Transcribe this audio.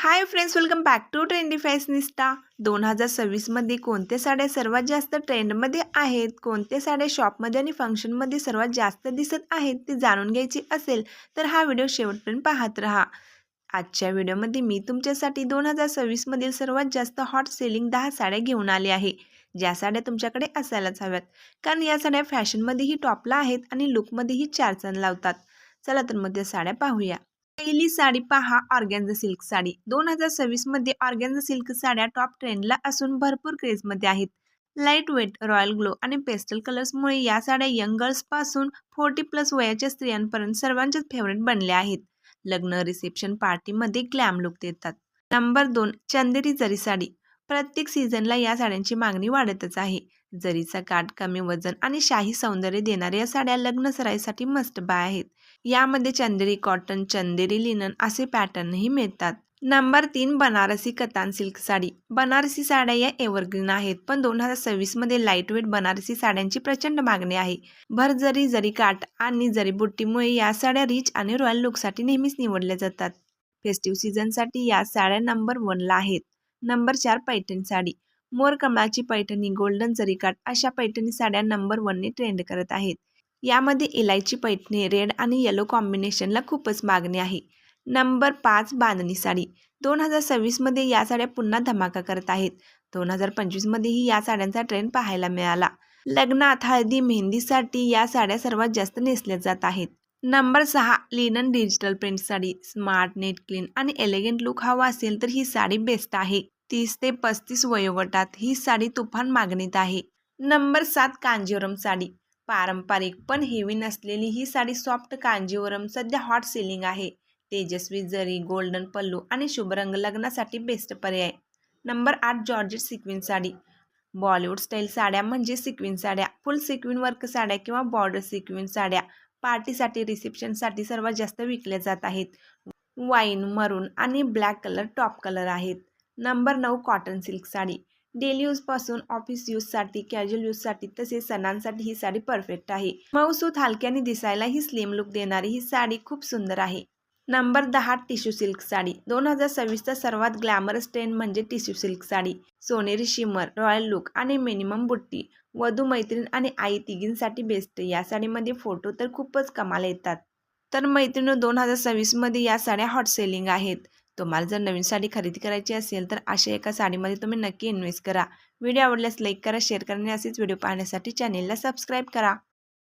Hi friends welcome back to trendy fashionista दोन हजार सव्वीसमध्ये कोणत्या साड्या सर्वात जास्त ट्रेंडमध्ये आहेत? कोणत्या साड्या शॉपमध्ये आणि फंक्शनमध्ये सर्वात जास्त दिसत आहेत? ते जाणून घ्यायची असेल तर हा व्हिडिओ शेवटपर्यंत पाहत राहा. आजच्या व्हिडिओमध्ये मी तुमच्यासाठी दोन हजार सव्वीसमधील सर्वात जास्त हॉट सेलिंग दहा साड्या घेऊन आले आहे. ज्या साड्या तुमच्याकडे असायलाच हव्यात. कारण या साड्या फॅशनमध्येही टॉपला आहेत आणि लुकमध्येही चार चांद लावतात. चला तर मग त्या साड्या पाहूया. पहिली साडी पहा ऑर्गॅन्झा सिल्क साडी. दोन हजार सव्वीसमध्ये ऑर्गॅन्झा सिल्क साड्या टॉप ट्रेंडला असून भरपूर क्रेजमध्ये आहेत. लाइट वेट रॉयल ग्लो आणि पेस्टल कलर्समुळे या साड्या यंग गर्ल्सपासून फोर्टी प्लस वयाच्या स्त्रियांपर्यंत सर्वांच्याच फेवरेट बनल्या आहेत. लग्न रिसेप्शन पार्टीमध्ये ग्लॅम लुक देतात. नंबर दोन चंदेरी जरी साडी. प्रत्येक सीझनला या साड्यांची मागणी वाढतच आहे. जरीचा काठ कमी वजन आणि शाही सौंदर्य देणाऱ्या या साड्या लग्न सराईसाठी मस्ट बाय आहेत. यामध्ये चंदेरी कॉटन चंदेरी लिनन असे पॅटर्नही मिळतात. नंबर तीन बनारसी कतान सिल्क साडी. बनारसी साड्या या एव्हरग्रीन आहेत पण दोन हजार सव्वीसमध्ये लाइट वेट बनारसी साड्यांची प्रचंड मागणी आहे. भर जरी जरी काठ आणि जरी बुट्टीमुळे या साड्या रिच आणि रॉयल लुकसाठी नेहमीच निवडल्या जातात. फेस्टिव्ह सीझनसाठी या साड्या नंबर वनला आहेत. नंबर चार पैठणी साडी. मोर कमळाची पैठणी गोल्डन जरीकाट अशा पैठणी साड्या नंबर वनने ट्रेंड करत आहेत. यामध्ये इलायची पैठणी रेड आणि येलो कॉम्बिनेशनला खूपच मागणी आहे. नंबर पाच बांधणी साडी. दोन हजार सव्वीसमध्ये या साड्या पुन्हा धमाका करत आहेत. दोन हजार पंचवीसमध्येही या साड्यांचा ट्रेंड पाहायला मिळाला. लग्नात हळदी मेहंदीसाठी या साड्या सर्वात जास्त नेसल्या जात आहेत. नंबर सहा linen digital print sari smart neat clean आणि एलिगंट लुक हवा असेल तर ही साडी बेस्ट आहे. तीस ते पस्तीस वयोगटात ही साडी तुफान मागणीत आहे. नंबर सात कांजीवरम साडी. पारंपरिक पण हेवी नसलेली ही साडी सॉफ्ट कांजीवरम सध्या हॉट सेलिंग आहे. तेजस्वी जरी गोल्डन पल्लू आणि शुभ रंग लग्नासाठी बेस्ट पर्याय. नंबर आठ georgette sequin sari. Bollywood style साड्या म्हणजे सिक्विन साड्या फुल सिक्विन वर्क साड्या किंवा बॉर्डर सिक्विन साड्या. पार्टीसाठी रिसेप्शनसाठी सर्वात जास्त विकल्या जात आहेत. वाईन मरून आणि ब्लॅक कलर टॉप कलर आहेत. नंबर नऊ कॉटन सिल्क साडी. डेली यूजपासून ऑफिस यूजसाठी कॅज्युअल यूजसाठी तसेच सणांसाठी ही साडी परफेक्ट आहे. मऊसूत हलक्याने दिसायला ही स्लिम लुक देणारी ही साडी खूप सुंदर आहे. नंबर दहा टिश्यू सिल्क साडी. दोन हजार सव्वीसचा सर्वात ग्लॅमरस ट्रेंड म्हणजे टिश्यू सिल्क साडी. सोनेरी शिमर रॉयल लुक आणि मिनिमम बुट्टी. वधू मैत्रीण आणि आई तिघींसाठी बेस्ट या साडीमध्ये फोटो तर खूपच कमाल येतात. तर मैत्रिणी दोन हजार सव्वीसमध्ये या साड्या हॉट सेलिंग आहेत. तुम्हाला जर नवीन साडी खरेदी करायची असेल तर अशा एका साडीमध्ये तुम्ही नक्की इन्व्हेस्ट करा. व्हिडिओ आवडल्यास लाईक करा शेअर करा आणि असेच व्हिडिओ पाहण्यासाठी चॅनेलला सबस्क्राईब करा.